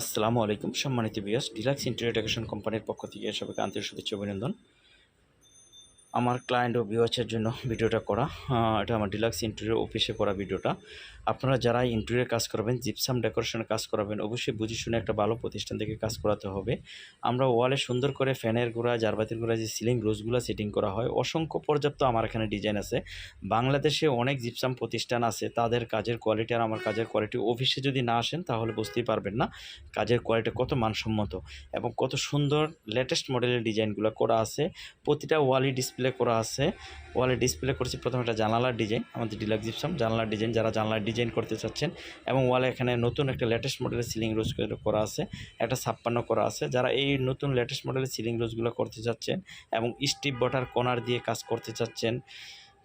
আসসালামু আলাইকুম সম্মানিত বিয়াস ডিলাক্স ইন্টারিয়ার ডেকোরেশন কোম্পানির পক্ষ থেকে সবাইকে আন্তরিক শুভেচ্ছা অভিনন্দন। আমার ক্লায়েন্ট ও ভিউয়ার্সের জন্য ভিডিওটা করা। এটা আমার ডিলাক্স ইন্টেরিয়র অফিসে করা ভিডিওটা। আপনারা যারা ইন্টেরিয়র কাজ করবেন জিপসাম ডেকোরেশনের কাজ করাবেন, অবশ্যই বুঝে শুনে একটা ভালো প্রতিষ্ঠান থেকে কাজ করাতে হবে। আমরা ওয়ালে সুন্দর করে ফ্যানের গোড়া, জারবাতির গোড়া, যে সিলিং রোজগুলো সেটিং করা হয়, অসংখ্য পর্যাপ্ত আমার এখানে ডিজাইন আছে। বাংলাদেশে অনেক জিপসাম প্রতিষ্ঠান আছে, তাদের কাজের কোয়ালিটি আর আমার কাজের কোয়ালিটি অফিসে যদি না আসেন, তাহলে বুঝতেই পারবেন না কাজের কোয়ালিটি কত মানসম্মত এবং কত সুন্দর লেটেস্ট মডেলের ডিজাইনগুলো করা আছে। প্রতিটা ওয়ালই ডিসপ্লে করা আছে। ওয়ালে ডিসপ্লে করেছি, প্রথমে একটা জানালার ডিজাইন আমাদের ডিলাক্স জিপসাম জানালার ডিজাইন যারা জানালার ডিজাইন করতে চাচ্ছেন এবং ওয়ালে এখানে নতুন একটা লেটেস্ট মডেলের সিলিং রোজ করা আছে, একটা ছাপ্পান্ন করা আছে। যারা এই নতুন লেটেস্ট মডেলের সিলিং রোজগুলো করতে চাচ্ছেন এবং স্টিপ বটার কর্নার দিয়ে কাজ করতে চাচ্ছেন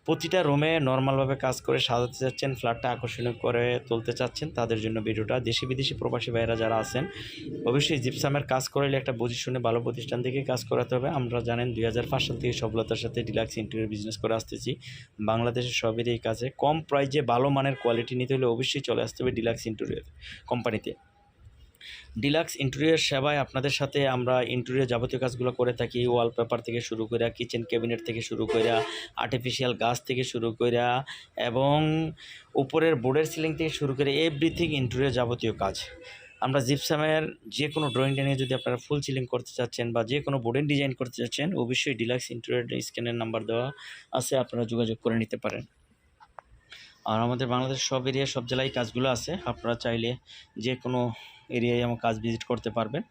প্রতিটা রুমে নর্মালভাবে কাজ করে সাজাতে চাচ্ছেন ফ্ল্যাটটা আকর্ষণীয় করে তুলতে চাচ্ছেন, তাদের জন্য ভিডিওটা দেশি বিদেশি প্রবাসী ভাইয়েরা যারা আছেন, অবশ্যই জিপসামের কাজ করলে একটা বুঝে শুনে ভালো প্রতিষ্ঠান থেকে কাজ করাতে হবে। আমরা জানেন দুই হাজার পাঁচ সাল থেকে সফলতার সাথে ডিলাক্স ইন্টেরিয়র বিজনেস করে আসতেছি। বাংলাদেশের সবেরই কাজে কম প্রাইজে ভালো মানের কোয়ালিটি নিতে হলে অবশ্যই চলে আসতে হবে ডিলাক্স ইন্টেরিয়র কোম্পানিতে ডিলাক্স ইন্টেরিয়র সেবায় আপনাদের সাথে আমরা ইন্টেরিয়র যাবতীয় কাজগুলো করে থাকি ওয়ালপেপার থেকে শুরু করে কিচেন ক্যাবিনেট থেকে শুরু করে আর্টিফিশিয়াল গাছ থেকে শুরু করে এবং উপরের বোর্ডের সিলিং থেকে শুরু করে এভরিথিং ইন্টেরিয়র যাবতীয় কাজ। আমরা জিপসামের যে কোনো ড্রয়িংটা নিয়ে যদি আপনারা ফুল সিলিং করতে চাচ্ছেন বা যে কোনো বোর্ডের ডিজাইন করতে চাচ্ছেন, অবশ্যই ডিলাক্স ইন্টেরিয়র স্ক্যানের নাম্বার দেওয়া আছে, আপনারা যোগাযোগ করে নিতে পারেন। আর আমাদের বাংলাদেশ সব এরিয়া সব জেলায় কাজগুলো আছে। আপনারা চাইলে যে কোনো এরিয়ায় আমার কাজ ভিজিট করতে পারবেন।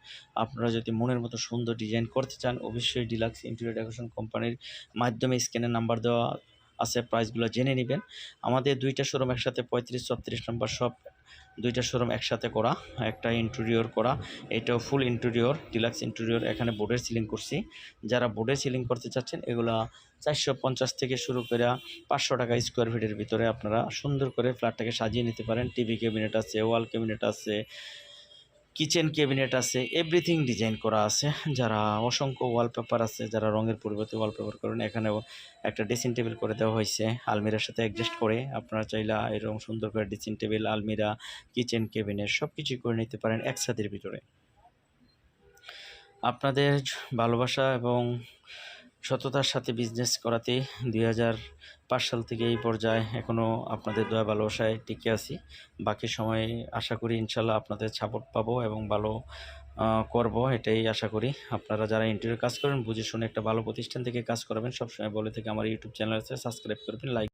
আপনারা যদি মনের মতো সুন্দর ডিজাইন করতে চান, অবশ্যই ডিলাক্স ইন্টেরিয়র ডেকোরেশন কোম্পানির মাধ্যমে স্ক্যানের নাম্বার দেওয়া আছে প্রাইসগুলো জেনে নেবেন। আমাদের দুইটা শোরুম একসাথে পঁয়ত্রিশ, ছত্রিশ নম্বর সব দুইটা শোরুম একসাথে করা, একটা ইন্টেরিয়র করা, এটাও ফুল ইন্টেরিয়র ডিলাক্স ইন্টেরিয়র এখানে বোর্ডের সিলিং করছি। যারা বোর্ডে সিলিং করতে চাচ্ছেন, এগুলা চারশো পঞ্চাশ থেকে শুরু করে পাঁচশো টাকা স্কোয়ার ফিটের ভিতরে আপনারা সুন্দর করে ফ্ল্যাটটাকে সাজিয়ে নিতে পারেন। টিভি ক্যাবিনেট আছে ওয়াল ক্যাবিনেট আছে কিচেন ক্যাবিনেট আছে, এভরিথিং ডিজাইন করা আছে। যারা অসংখ্য ওয়ালপেপার আছে, যারা রঙের পরিবর্তে ওয়ালপেপার করেন, এখানেও একটা ড্রেসিং টেবিল করে দেওয়া হয়েছে। আলমিরার সাথে অ্যাডজাস্ট করে আপনারা চাইলা এরকম সুন্দর করে ড্রেসিং টেবিল, আলমিরা, কিচেন ক্যাবিনেট সব কিছুই করে নিতে পারেন একসাথের ভিতরে। আপনাদের ভালোবাসা এবং সততার সাথে বিজনেস করাতে দুই হাজার পাঁচ সাল থেকে এই পর্যায়ে এখনও আপনাদের দয়া ভালোবাসায় টিকে আছি। বাকি সময় আশা করি ইনশাল্লাহ আপনাদের সাপোর্ট পাবো এবং ভালো করব, এটাই আশা করি। আপনারা যারা ইন্টারভিউ কাজ করেন, বুঝে শুনে একটা ভালো প্রতিষ্ঠান থেকে কাজ করাবেন। সবসময় বলে থেকে, আমার ইউটিউব চ্যানেল আছে সাবস্ক্রাইব করবেন লাইক